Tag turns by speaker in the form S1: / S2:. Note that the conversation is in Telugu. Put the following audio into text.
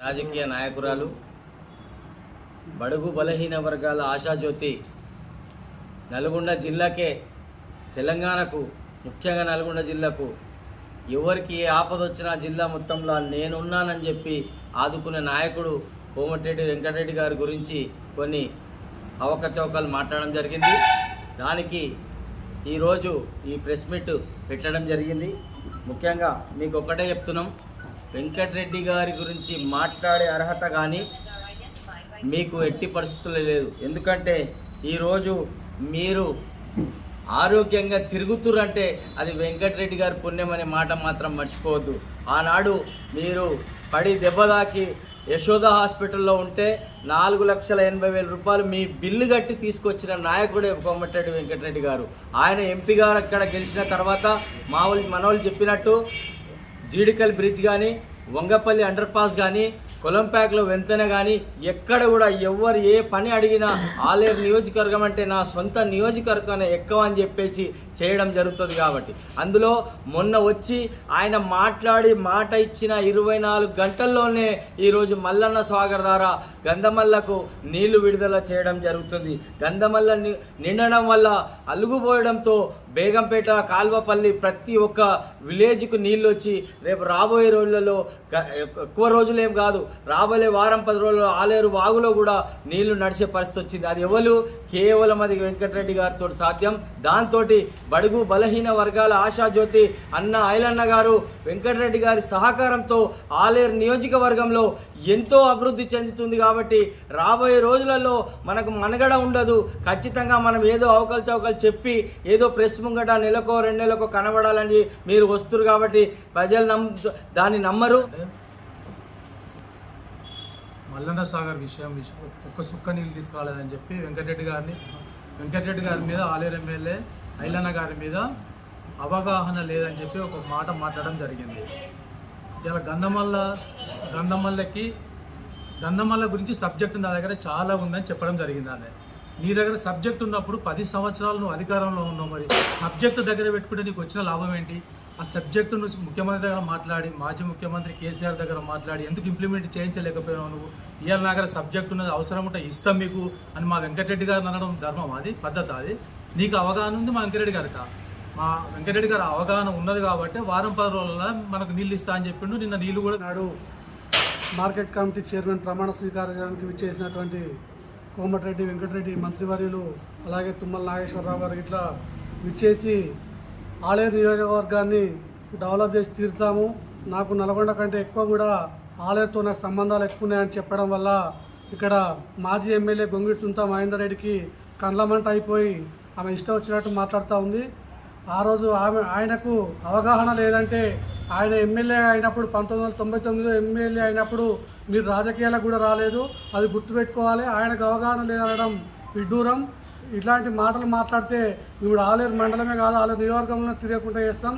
S1: రాజకీయ నాయకురాలు బడుగు బలహీన వర్గాల ఆశాజ్యోతి నల్గొండ జిల్లాకే తెలంగాణకు ముఖ్యంగా నల్గొండ జిల్లాకు ఎవరికి ఏ ఆపద వచ్చినా జిల్లా మొత్తంలో నేనున్నానని చెప్పి ఆదుకునే నాయకుడు కోమటిరెడ్డి వెంకటరెడ్డి గారి గురించి కొన్ని అవకతవకలు మాట్లాడడం జరిగింది. దానికి ఈరోజు ఈ ప్రెస్ మీట్ పెట్టడం జరిగింది. ముఖ్యంగా మీకు ఒకటే చెప్తున్నాం. వెంకటరెడ్డి గారి గురించి మాట్లాడే అర్హత కానీ మీకు ఎట్టి పరిస్థితులు లేదు. ఎందుకంటే ఈరోజు మీరు ఆరోగ్యంగా తిరుగుతురంటే అది వెంకటరెడ్డి గారి పుణ్యం అనే మాట మాత్రం మర్చిపోవద్దు. ఆనాడు మీరు పడి దెబ్బదాకి యశోద హాస్పిటల్లో ఉంటే నాలుగు లక్షల ఎనభై వేల రూపాయలు మీ బిల్లు కట్టి తీసుకొచ్చిన నాయకుడే కోమటిరెడ్డి వెంకటరెడ్డి గారు. ఆయన ఎంపీ గారు అక్కడ గెలిచిన తర్వాత మామూలు మనవాళ్ళు చెప్పినట్టు జీడికల్ బ్రిడ్జ్ కానీ వంగపల్లి అండర్ పాస్ కానీ కొలంపాక్లో వెంతనే కానీ ఎక్కడ కూడా ఎవరు ఏ పని అడిగినా ఆలేరు నియోజకవర్గం అంటే నా సొంత నియోజకవర్గం ఎక్కువ అని చెప్పేసి చేయడం జరుగుతుంది కాబట్టి. అందులో మొన్న వచ్చి ఆయన మాట్లాడి మాట ఇచ్చిన ఇరవై నాలుగు గంటల్లోనే ఈరోజు మల్లన్న సాగర్ ద్వారా గంధమల్లకు నీళ్ళు విడుదల చేయడం జరుగుతుంది. గంధమల్ల నిండడం వల్ల అలుగుపోయడంతో బేగంపేట కాల్వపల్లి ప్రతి ఒక్క విలేజ్కు నీళ్ళు వచ్చి రేపు రాబోయే రోజులలో ఎక్కువ రోజులు కాదు రాబోయే వారం పది రోజుల్లో ఆలేరు వాగులో కూడా నీళ్ళు నడిచే పరిస్థితి వచ్చింది. అది ఎవరు కేవలం అది వెంకటరెడ్డి గారితో సాధ్యం. దాంతో బడుగు బలహీన వర్గాల ఆశాజ్యోతి అన్న ఐలన్న గారు వెంకటరెడ్డి గారి సహకారంతో ఆలేరు నియోజకవర్గంలో ఎంతో అభివృద్ధి చెందుతుంది కాబట్టి రాబోయే రోజులలో మనకు మనగడ ఉండదు. ఖచ్చితంగా మనం ఏదో అవకలు చవకలు చెప్పి ఏదో ప్రెస్ ముంగట నెలకో రెండు నెలకో కనబడాలని మీరు వస్తురు కాబట్టి ప్రజలు నమ్ దాన్ని నమ్మరు.
S2: మల్లన్న సాగర్ విషయం విషయం ఒక్క సుక్క నీళ్ళు తీసుకురాలేదని చెప్పి వెంకటరెడ్డి గారిని వెంకటరెడ్డి గారి మీద ఆలేరు ఎమ్మెల్యే ఐలన్న గారి మీద అవగాహన లేదని చెప్పి ఒక మాట మాట్లాడడం జరిగింది. ఇలా గంధమల్ల గంధమల్లకి గంధమల్ల గురించి సబ్జెక్ట్ నా దగ్గర చాలా ఉందని చెప్పడం జరిగింది అదే నీ దగ్గర సబ్జెక్ట్ ఉన్నప్పుడు పది సంవత్సరాలు నువ్వు అధికారంలో ఉన్నావు మరి. సబ్జెక్టు దగ్గర పెట్టుకుంటే నీకు వచ్చిన లాభం ఏంటి? ఆ సబ్జెక్టు నువ్వు ముఖ్యమంత్రి దగ్గర మాట్లాడి మాజీ ముఖ్యమంత్రి కేసీఆర్ దగ్గర మాట్లాడి ఎందుకు ఇంప్లిమెంట్ చేయించలేకపోయినావు నువ్వు? ఇవాళ నా దగ్గర సబ్జెక్ట్ ఉన్నది అవసరం ఉంటే ఇస్తాం మీకు అని మా వెంకటరెడ్డి గారు అనడం ధర్మం అది పద్ధతి అది. నీకు అవగాహన ఉంది మా వెంకటరెడ్డి గారికి మా వెంకటరెడ్డి గారు అవగాహన ఉన్నది కాబట్టి వారం పది రోజుల మనకు నీళ్ళు ఇస్తా అని చెప్పిండు నిన్న నీళ్ళు కూడా
S3: నాడు మార్కెట్ కమిటీ చైర్మన్ ప్రమాణ స్వీకారానికి విచ్చేసినటువంటి కోమటిరెడ్డి వెంకటరెడ్డి మంత్రివర్యులు అలాగే తుమ్మల నాగేశ్వరరావు గారు ఇట్లా విచ్చేసి ఆలయ నియోజకవర్గాన్ని డెవలప్ చేసి తీరుతాము. నాకు నల్గొండ కంటే ఎక్కువ కూడా ఆలేరుతో నాకు సంబంధాలు ఎక్కువ ఉన్నాయని చెప్పడం వల్ల ఇక్కడ మాజీ ఎమ్మెల్యే గొంగిడి సుంతా మహేందర్ రెడ్డికి కండ్లమంట అయిపోయి ఆమె ఇష్టం వచ్చినట్టు మాట్లాడుతూ ఉంది. ఆ రోజు ఆమె ఆయనకు అవగాహన లేదంటే ఆయన ఎమ్మెల్యే అయినప్పుడు పంతొమ్మిది వందల తొంభై తొమ్మిదిలో ఎమ్మెల్యే అయినప్పుడు మీరు రాజకీయాలకు కూడా రాలేదు. అది గుర్తుపెట్టుకోవాలి. ఆయనకు అవగాహన లేదనడం విడ్డూరం. ఇట్లాంటి మాటలు మాట్లాడితే ఇప్పుడు ఆలేరు మండలమే కాదు ఆలేరు నియోజకవర్గంలో తిరగకుండా చేస్తాం.